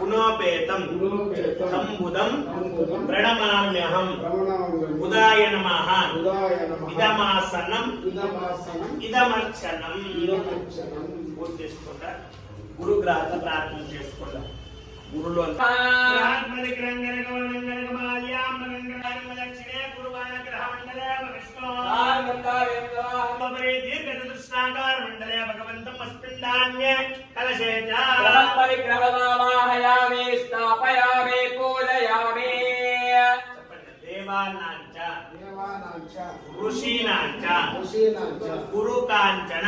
గుణోపేతం. సంబుధం. ప్రణమామ్యహం. ఉదాయ నమః ఇదమాసనం. ఇదమర్చనం. పూర్తి చేసుకుంటా. గురు గ్రాత ప్రార్థన చేసుకుంటా. గురులు మండలే భగవంతం అస్మిన్నాన్య కలశేత పరిగ్రహమావాహయామి స్థాపయామి పూజయామి దేవానాంచ ఋషీనాంచ గురుకాంచన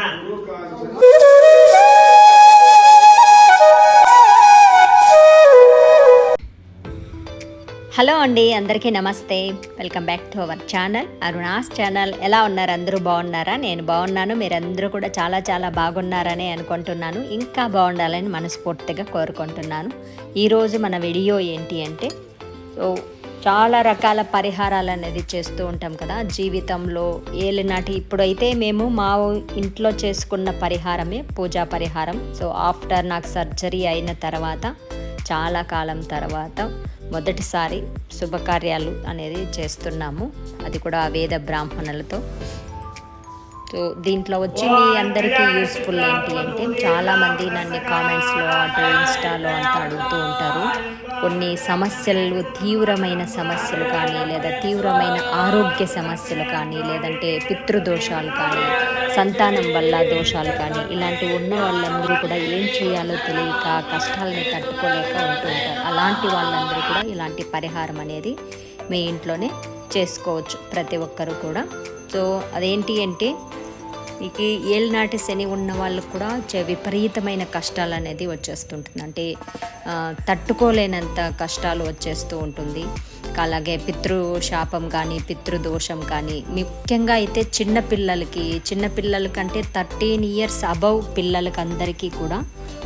హలో అండి అందరికీ నమస్తే. Welcome back to our channel. Aruna's channel. ఎలా ఉన్నారు? అందరూ బాగున్నారా? నేను బాగున్నాను. మీరందరూ కూడా చాలా చాలా బాగున్నారని అనుకుంటున్నాను. ఇంకా బాగుండాలని మనస్ఫూర్తిగా కోరుకుంటున్నాను. ఈరోజు మన వీడియో ఏంటి అంటే సో చాలా రకాల పరిహారాలు అనేది చేస్తూ ఉంటాం కదా. జీవితంలో ఏలినాటి ఇప్పుడైతే మేము మా ఇంట్లో చేసుకున్న పరిహారమే పూజా పరిహారం. సో ఆఫ్టర్ నాకు సర్జరీ అయిన తర్వాత చాలా కాలం తర్వాత మొదటిసారి శుభకార్యాలు అనేది చేస్తున్నాము. అది కూడా వేద బ్రాహ్మణులతో. సో దీంట్లో వచ్చి మీ అందరికీ యూస్ఫుల్ ఏంటి అంటే చాలామంది నన్ను కామెంట్స్లో అటు ఇన్స్టాలో అంతా అడుగుతూ ఉంటారు. కొన్ని సమస్యలు తీవ్రమైన సమస్యలు కానీ లేదా తీవ్రమైన ఆరోగ్య సమస్యలు కానీ లేదంటే పితృదోషాలు కానీ సంతానం వల్ల దోషాలు కానీ ఇలాంటివి ఉన్న వాళ్ళందరూ కూడా ఏం చేయాలో తెలియక కష్టాలని తట్టుకోలేక ఉంటూ ఉంటారు. అలాంటి వాళ్ళందరూ కూడా ఇలాంటి పరిహారం అనేది మీ ఇంట్లోనే చేసుకోవచ్చు ప్రతి ఒక్కరు కూడా. సో అదేంటి అంటే మీకు ఏళ్ళనాటి శని ఉన్న వాళ్ళకు కూడా విపరీతమైన కష్టాలు అనేది వచ్చేస్తుంటుంది. అంటే తట్టుకోలేనంత కష్టాలు వచ్చేస్తూ ఉంటుంది. అలాగే పితృ శాపం కానీ పితృదోషం కానీ ముఖ్యంగా అయితే చిన్నపిల్లలకి చిన్నపిల్లలకంటే థర్టీన్ ఇయర్స్ అబవ్ పిల్లలకి అందరికీ కూడా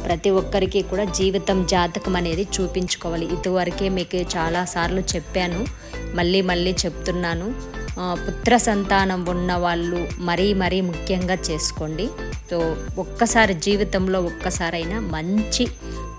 ప్రతి ఒక్కరికి కూడా జీవితం జాతకం అనేది చూపించుకోవాలి. ఇదివరకే మీకు చాలాసార్లు చెప్పాను. మళ్ళీ మళ్ళీ చెప్తున్నాను. పుత్ర సంతానం ఉన్న వాళ్ళు మరీ మరీ ముఖ్యంగా చేసుకోండి. సో ఒక్కసారి జీవితంలో ఒక్కసారైనా మంచి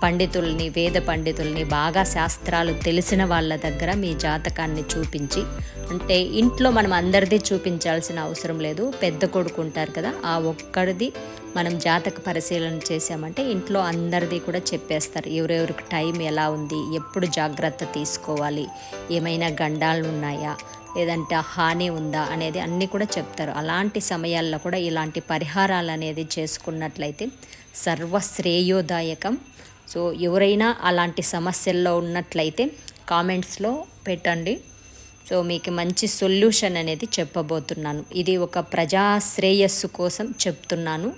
పండితుల్ని వేద పండితుల్ని బాగా శాస్త్రాలు తెలిసిన వాళ్ళ దగ్గర మీ జాతకాన్ని చూపించి అంటే ఇంట్లో మనం అందరిది చూపించాల్సిన అవసరం లేదు. పెద్ద కొడుకు ఉంటారు కదా ఆ ఒక్కడిది మనం జాతక పరిశీలన చేసామంటే ఇంట్లో అందరిది కూడా చెప్పేస్తారు. ఎవరెవరికి టైం ఎలా ఉంది ఎప్పుడు జాగ్రత్త తీసుకోవాలి ఏమైనా గండాలు ఉన్నాయా లేదంటే హాని ఉందా అనేది అన్నీ కూడా చెప్తారు. అలాంటి సమయాల్లో కూడా ఇలాంటి పరిహారాలు అనేది చేసుకున్నట్లయితే సర్వశ్రేయోదాయకం. సో ఎవరైనా అలాంటి సమస్యల్లో ఉన్నట్లయితే కామెంట్స్లో పెట్టండి. సో మీకు మంచి సొల్యూషన్ అనేది చెప్పబోతున్నాను. ఇది ఒక ప్రజాశ్రేయస్సు కోసం చెప్తున్నాను.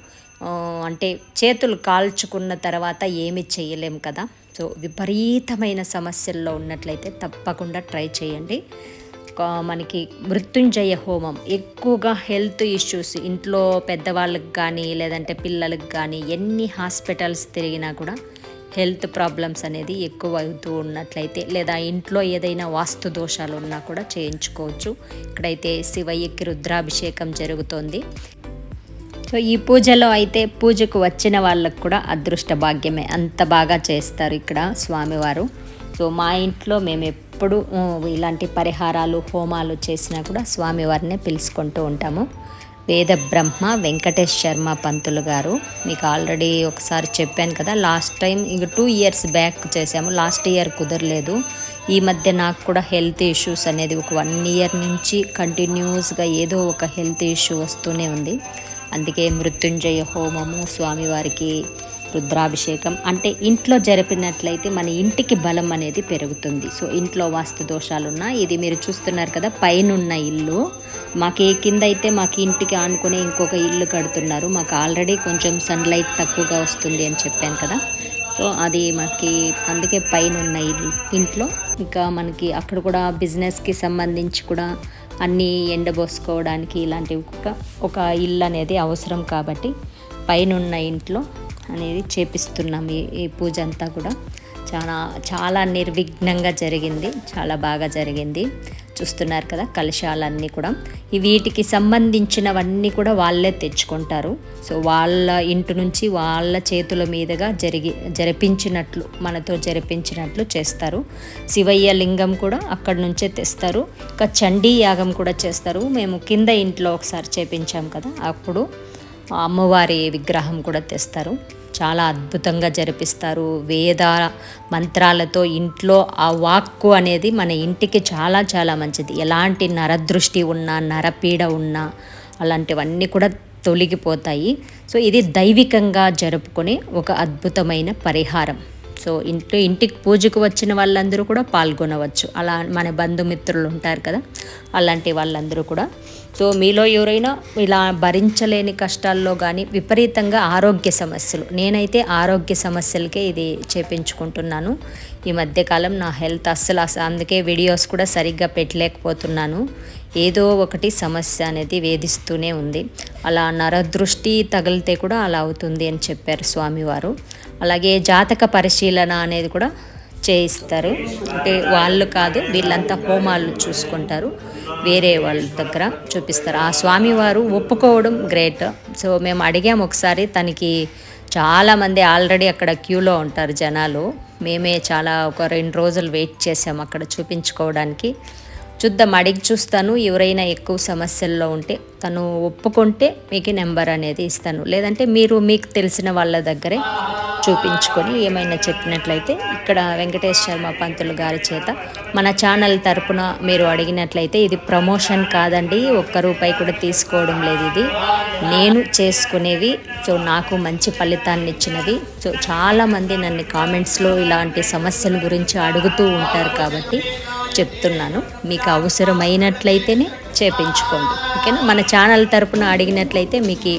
అంటే చేతులు కాల్చుకున్న తర్వాత ఏమి చేయలేం కదా. సో విపరీతమైన సమస్యల్లో ఉన్నట్లయితే తప్పకుండా ట్రై చేయండి. మనకి మృత్యుంజయ హోమం. ఎక్కువగా హెల్త్ ఇష్యూస్ ఇంట్లో పెద్దవాళ్ళకి కానీ లేదంటే పిల్లలకు కానీ ఎన్ని హాస్పిటల్స్ తిరిగినా కూడా హెల్త్ ప్రాబ్లమ్స్ అనేది ఎక్కువ అవుతూ ఉన్నట్లయితే లేదా ఇంట్లో ఏదైనా వాస్తు దోషాలు ఉన్నా కూడా చేయించుకోవచ్చు. ఇక్కడైతే శివయ్యకి రుద్రాభిషేకం జరుగుతోంది. సో ఈ పూజలో అయితే పూజకు వచ్చిన వాళ్ళకు కూడా అదృష్ట భాగ్యమే. అంత బాగా చేస్తారు ఇక్కడ స్వామివారు. సో మా ఇంట్లో మేము ఎప్పుడు ఇలాంటి పరిహారాలు హోమాలు చేసినా కూడా స్వామివారినే పిలుచుకుంటూ ఉంటాము. వేద బ్రహ్మ వెంకటేష్ శర్మ పంతులు గారు మీకు ఆల్రెడీ ఒకసారి చెప్పాను కదా లాస్ట్ టైం ఇంక టూ ఇయర్స్ బ్యాక్ చేసాము లాస్ట్ ఇయర్ కుదరలేదు. ఈ మధ్య నాకు కూడా హెల్త్ ఇష్యూస్ అనేది ఒక వన్ ఇయర్ నుంచి కంటిన్యూస్గా ఏదో ఒక హెల్త్ ఇష్యూ వస్తూనే ఉంది. అందుకే మృత్యుంజయ హోమము స్వామివారికి రుద్రాభిషేకం అంటే ఇంట్లో జరిపినట్లయితే మన ఇంటికి బలం అనేది పెరుగుతుంది. సో ఇంట్లో వాస్తు దోషాలున్నా ఇది మీరు చూస్తున్నారు కదా పైనున్న ఇల్లు. మాకు ఏ కింద అయితే మాకు ఇంటికి ఆనుకునే ఇంకొక ఇల్లు కడుతున్నారు. మాకు ఆల్రెడీ కొంచెం సన్లైట్ తక్కువగా వస్తుంది అని చెప్పాను కదా. సో అది మనకి అందుకే పైన ఉన్న ఇల్లు ఇంట్లో. ఇంకా మనకి అక్కడ కూడా బిజినెస్కి సంబంధించి కూడా అన్నీ ఎండబోసుకోవడానికి ఇలాంటివి ఒక ఒక ఇల్లు అనేది అవసరం కాబట్టి పైన ఉన్న ఇంట్లో అనేది చేపిస్తున్నాం ఈ ఈ పూజ అంతా కూడా. చాలా చాలా నిర్విఘ్నంగా జరిగింది. చాలా బాగా జరిగింది. చూస్తున్నారు కదా కలశాలన్నీ కూడా. ఈ వీటికి సంబంధించినవన్నీ కూడా వాళ్ళే తెచ్చుకుంటారు. సో వాళ్ళ ఇంటి నుంచి వాళ్ళ చేతుల మీదుగా జరిగి జరిపించినట్లు మనతో జరిపించినట్లు చేస్తారు. శివయ్య లింగం కూడా అక్కడి నుంచే తెస్తారు. ఇంకా చండీ యాగం కూడా చేస్తారు. మేము కింద ఇంట్లో ఒకసారి చేపించాం కదా అప్పుడు అమ్మవారి విగ్రహం కూడా తెస్తారు. చాలా అద్భుతంగా జరిపిస్తారు. వేద మంత్రాలతో ఇంట్లో ఆ వాక్కు అనేది మన ఇంటికి చాలా చాలా మంచిది. ఎలాంటి నరదృష్టి ఉన్నా నరపీడ ఉన్నా అలాంటివన్నీ కూడా తొలగిపోతాయి. సో ఇది దైవికంగా జరుపుకునే ఒక అద్భుతమైన పరిహారం. సో ఇంట్లో ఇంటికి పూజకు వచ్చిన వాళ్ళందరూ కూడా పాల్గొనవచ్చు. అలా మన బంధుమిత్రులు ఉంటారు కదా అలాంటి వాళ్ళందరూ కూడా. సో మీలో ఎవరైనా ఇలా భరించలేని కష్టాల్లో కానీ విపరీతంగా ఆరోగ్య సమస్యలు నేనైతే ఆరోగ్య సమస్యలకే ఇది చేపించుకుంటున్నాను. ఈ మధ్యకాలం నా హెల్త్ అస్సలు అస- అందుకే వీడియోస్ కూడా సరిగ్గా పెట్టలేకపోతున్నాను. ఏదో ఒకటి సమస్య అనేది వేధిస్తూనే ఉంది. అలా నరదృష్టి తగిలితే కూడా అలా అవుతుంది అని చెప్పారు స్వామివారు. అలాగే జాతక పరిశీలన అనేది కూడా చేయిస్తారు. అంటే వాళ్ళు కాదు వీళ్ళంతా హోమాలు చూసుకుంటారు. వేరే వాళ్ళ దగ్గర చూపిస్తారు. ఆ స్వామివారు ఒప్పుకోవడం గ్రేట్. సో మేము అడిగాము ఒకసారి తనకి చాలామంది ఆల్రెడీ అక్కడ క్యూలో ఉంటారు జనాలు. మేమే చాలా ఒక రెండు రోజులు వెయిట్ చేసాము అక్కడ చూపించుకోవడానికి. చూద్దాం అడిగి చూస్తాను ఎవరైనా ఎక్కువ సమస్యల్లో ఉంటే. తను ఒప్పుకుంటే మీకు నెంబర్ అనేది ఇస్తాను. లేదంటే మీరు మీకు తెలిసిన వాళ్ళ దగ్గరే చూపించుకొని ఏమైనా చెప్పినట్లయితే ఇక్కడ వెంకటేష్ శర్మ పంతులు గారి చేత మన ఛానల్ తరపున మీరు అడిగినట్లయితే ఇది ప్రమోషన్ కాదండి ఒక్క రూపాయి కూడా తీసుకోవడం లేదు ఇది. నేను చేసుకునేవి సో నాకు మంచి ఫలితాన్ని ఇచ్చినవి. సో చాలామంది నన్ను కామెంట్స్లో ఇలాంటి సమస్యల గురించి అడుగుతూ ఉంటారు కాబట్టి చెప్తున్నాను. మీకు అవసరమైనట్లయితేనే చేపించుకోండి. ఓకేనా? మన ఛానల్ తరపున అడిగినట్లయితే మీకు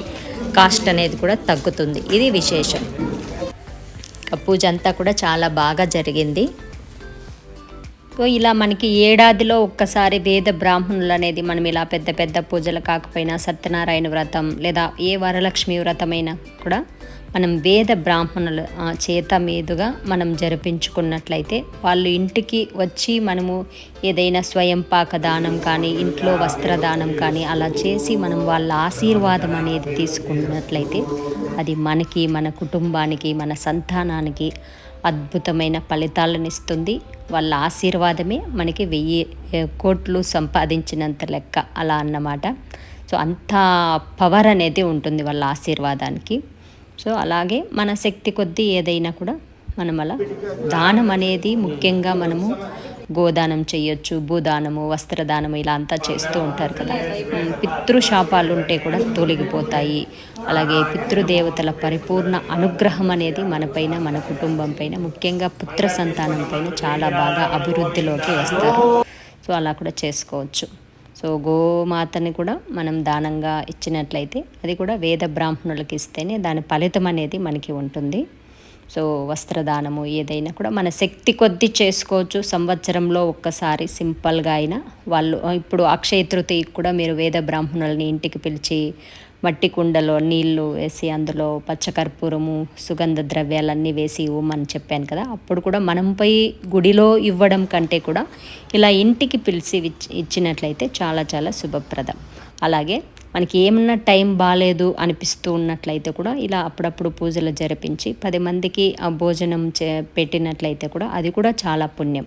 కాస్ట్ అనేది కూడా తగ్గుతుంది. ఇది విశేషం. పూజ అంతా కూడా చాలా బాగా జరిగింది. సో ఇలా మనకి ఏడాదిలో ఒక్కసారి వేద బ్రాహ్మణులు అనేది మనం ఇలా పెద్ద పెద్ద పూజలు కాకపోయినా సత్యనారాయణ వ్రతం లేదా ఏ వరలక్ష్మి వ్రతమైనా కూడా మనం వేద బ్రాహ్మణుల ఆ, చేత మీదుగా మనం జరిపించుకున్నట్లయితే వాళ్ళు ఇంటికి వచ్చి మనము ఏదైనా స్వయం పాక దానం కానీ ఇంట్లో వస్త్రదానం కానీ అలా చేసి మనం వాళ్ళ ఆశీర్వాదం అనేది తీసుకున్నట్లయితే అది మనకి మన కుటుంబానికి మన సంతానానికి అద్భుతమైన ఫలితాలను ఇస్తుంది వాళ్ళ ఆశీర్వాదమే మనకి వెయ్యి కోట్లు సంపాదించినంత లెక్క అలా అన్నమాట. సో అంత పవర్ అనేది ఉంటుంది వాళ్ళ ఆశీర్వాదానికి. సో అలాగే మన శక్తి కొద్దీ ఏదైనా కూడా మనం అలా దానం అనేది ముఖ్యంగా మనము గోదానం చేయొచ్చు భూదానము వస్త్రదానము ఇలా అంతా చేస్తూ ఉంటారు కదా. పితృశాపాలు ఉంటే కూడా తొలగిపోతాయి. అలాగే పితృదేవతల పరిపూర్ణ అనుగ్రహం అనేది మనపైన మన కుటుంబం పైన ముఖ్యంగా పుత్ర సంతానం పైన చాలా బాగా అభివృద్ధిలోకి వస్తారు. సో అలా కూడా చేసుకోవచ్చు. సో గోమాతని కూడా మనం దానంగా ఇచ్చినట్లయితే అది కూడా వేద బ్రాహ్మణులకు ఇస్తేనే దాని ఫలితం అనేది మనకి ఉంటుంది. సో వస్త్రదానము ఏదైనా కూడా మన శక్తి కొద్దీ చేసుకోవచ్చు. సంవత్సరంలో ఒక్కసారి సింపుల్గా అయినా వాళ్ళు ఇప్పుడు అక్షయ తృతీయ కూడా మీరు వేద బ్రాహ్మణులని ఇంటికి పిలిచి మట్టి కుండలో నీళ్ళు వేసి అందులో పచ్చకర్పూరము సుగంధ ద్రవ్యాలన్నీ వేసి ఇవ్వమని చెప్పాను కదా అప్పుడు కూడా మనం పోయి గుడిలో ఇవ్వడం కంటే కూడా ఇలా ఇంటికి పిలిచి ఇచ్చినట్లయితే చాలా చాలా శుభప్రదం. అలాగే మనకి ఏమన్నా టైం బాగాలేదు అనిపిస్తూ ఉన్నట్లయితే కూడా ఇలా అప్పుడప్పుడు పూజలు జరిపించి పది మందికి ఆ భోజనం చే పెట్టినట్లయితే కూడా అది కూడా చాలా పుణ్యం.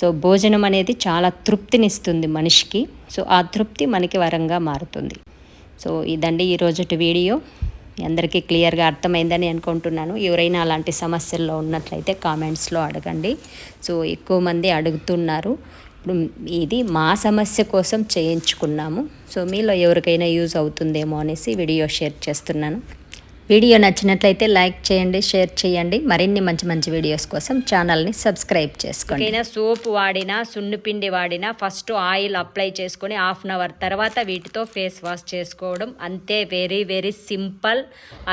సో భోజనం అనేది చాలా తృప్తినిస్తుంది మనిషికి. సో ఆ తృప్తి మనకి వరంగా మారుతుంది. సో ఇదండి ఈరోజుటి వీడియో. అందరికీ క్లియర్గా అర్థమైందని అనుకుంటున్నాను. ఎవరైనా అలాంటి సమస్యల్లో ఉన్నట్లయితే కామెంట్స్లో అడగండి. సో ఎక్కువ మంది అడుగుతున్నారు. ఇది మా సమస్య కోసం చేయించుకున్నాము. సో మీలో ఎవరికైనా యూజ్ అవుతుందేమో అనేసి వీడియో షేర్ చేస్తున్నాను. వీడియో నచ్చినట్లయితే లైక్ చేయండి షేర్ చేయండి. మరిన్ని మంచి మంచి వీడియోస్ కోసం ఛానల్ని సబ్స్క్రైబ్ చేసుకోండి. సోప్ వాడినా సున్నిపిండి వాడినా ఫస్ట్ ఆయిల్ అప్లై చేసుకొని హాఫ్ అన్ అవర్ తర్వాత వీటితో ఫేస్ వాష్ చేసుకోవడం అంతే వెరీ వెరీ సింపుల్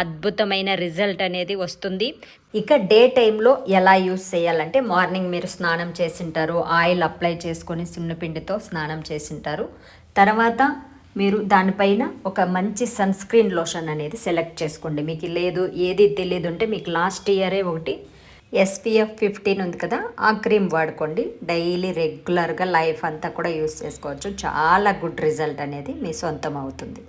అద్భుతమైన రిజల్ట్ అనేది వస్తుంది. ఇక డే టైంలో ఎలా యూస్ చేయాలంటే మార్నింగ్ మీరు స్నానం చేసింటారు ఆయిల్ అప్లై చేసుకొని సున్నపిండితో స్నానం చేసింటారు. తర్వాత మీరు దానిపైన ఒక మంచి సన్ స్క్రీన్ లోషన్ అనేది సెలెక్ట్ చేసుకోండి. మీకు లేదు ఏది తెలియదు అంటే మీకు లాస్ట్ ఇయరే ఒకటి ఎస్పీఎఫ్ ఫిఫ్టీన్ ఉంది కదా ఆ క్రీమ్ వాడుకోండి. డైలీ రెగ్యులర్గా లైఫ్ అంతా కూడా యూస్ చేసుకోవచ్చు. చాలా గుడ్ రిజల్ట్ అనేది మీ సొంతం అవుతుంది.